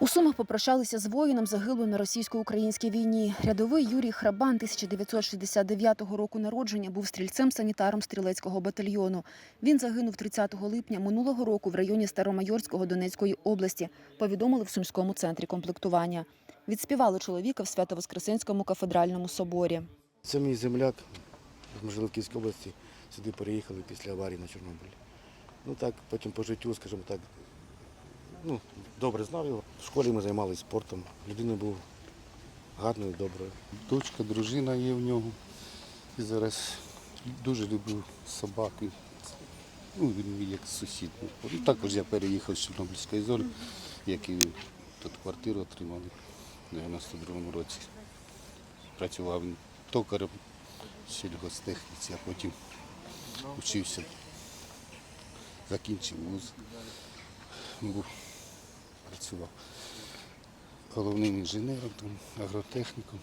У Сумах попрощалися з воїном, загиблим на російсько-українській війні. Рядовий Юрій Храбан 1969 року народження був стрільцем-санітаром стрілецького батальйону. Він загинув 30 липня минулого року в районі Старомайорського Донецької області, повідомили в Сумському центрі комплектування. Відспівали чоловіка в Свято-Воскресенському кафедральному соборі. Це мій земляк з Можливківської області. Сюди переїхали після аварії на Чорнобилі. Ну так, потім по життю, скажімо так, ну, добре знав його. В школі ми займалися спортом. Людина був гарною, доброю. Дочка, дружина є в нього. І зараз дуже люблю собаки. Ну, він як сусід. Ну, також я переїхав з Чорнобильської зони, як і тут квартиру отримали в 92-му році. Працював токарем сільгостехніці, а потім вчився, закінчив вуз. Працював головним інженером, там, агротехніком.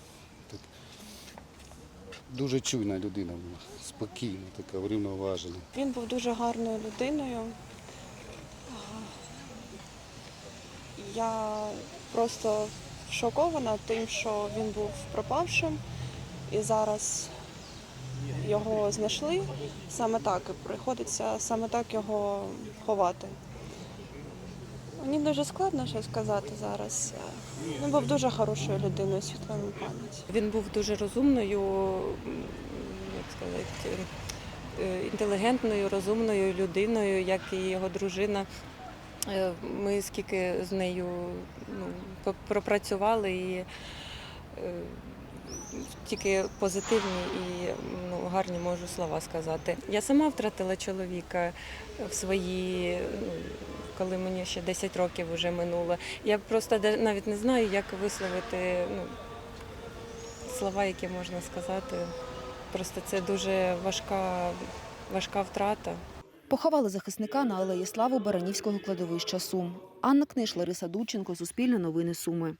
Так. Дуже чуйна людина була, спокійна, така врівноважена. Він був дуже гарною людиною. Я просто шокована тим, що він був пропавшим, і зараз його знайшли саме так, приходиться саме так його ховати. Мені дуже складно щось сказати зараз. Він був дуже хорошою людиною, світла йому пам'ять. Він був дуже розумною, як сказати, е, інтелігентною, розумною людиною, як і його дружина. Е, Ми скільки з нею ну, пропрацювали і е, тільки позитивні і ну, гарні можу слова сказати. Я сама втратила чоловіка в свої, ну, коли мені ще 10 років вже минуло. Я просто навіть не знаю, як висловити ну, слова, які можна сказати. Просто це дуже важка, важка втрата. Поховали захисника на алеї Слави Баранівського кладовища Сум. Анна Книж, Лариса Дученко, Суспільне новини Суми.